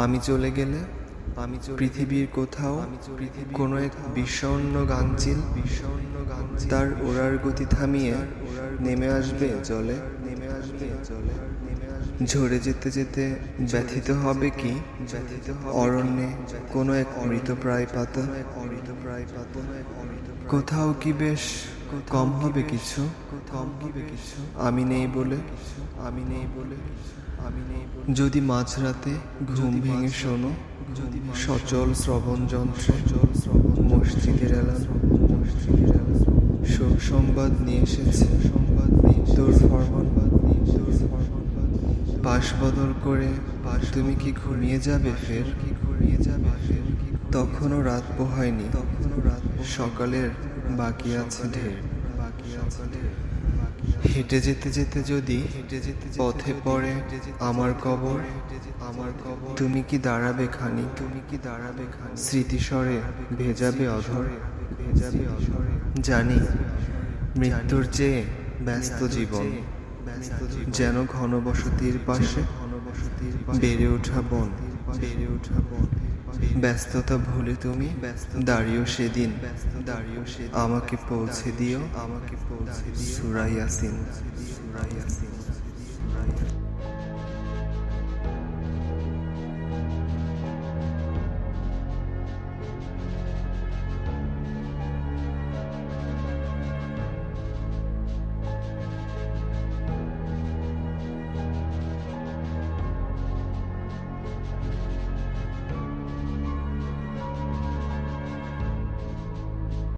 আমি চলে গেলে পৃথিবীর কোথাও কোনো এক বিষণ্ণ গাংচিল বিষণ্ণ গাংচিল তার ওড়ার গতি থামিয়ে নেমে আসবে জলে। নেমে আসবে জলে। নেমে ঝরে যেতে যেতে ব্যথিত হবে কি? ব্যথিত অরণ্যে কোনো এক মৃতপ্রায় পাতা। মৃতপ্রায় পাতা। কোথাও কি বেশ কম হবে কিছু? কম হবে কিছু? আমি নেই বলে। আমি নেই বলে। আমি নেই যদি মাঝরাতে ঘুম ভেঙে শোনো। সচল শ্রবণ যন্ত্রে মসজিদের এলান মসজিদের এলান শোক সংবাদ নিয়ে এসেছে। সংবাদ পাশ বদল করে পাশ তুমি কি ঘুমিয়ে যাবে ফের? কি ঘুমিয়ে যাবে ফের? তখনও রাত পোহায়নি। তখনও রাত সকালের বাকি আছে ঢের বাকি আছে ঢের। হেঁটে যেতে যেতে যদি হেঁটে যেতে পথে পড়ে আমার কবর আমার কবর তুমি কি দাঁড়াবে খানি? তুমি কি দাঁড়াবে খানি স্মৃতিস্বরে ভেজাবে অধর। ভেজাবে অধরে জানি মৃত্যুর চেয়ে ব্যস্ত জীবন যেন ঘনবসতির পাশে বেড়ে ওঠা বন বেড়ে ওঠা বন। ব্যস্ততা ভুলে তুমি ব্যস্ত দাঁড়িয়েও সেদিন ব্যস্ত দাঁড়িয়েও সে আমাকে পৌঁছে দিও, আমাকে পৌঁছে দিও। সুরাইয়াসিন সুরাইয়াসিন সুরাইয়াসিন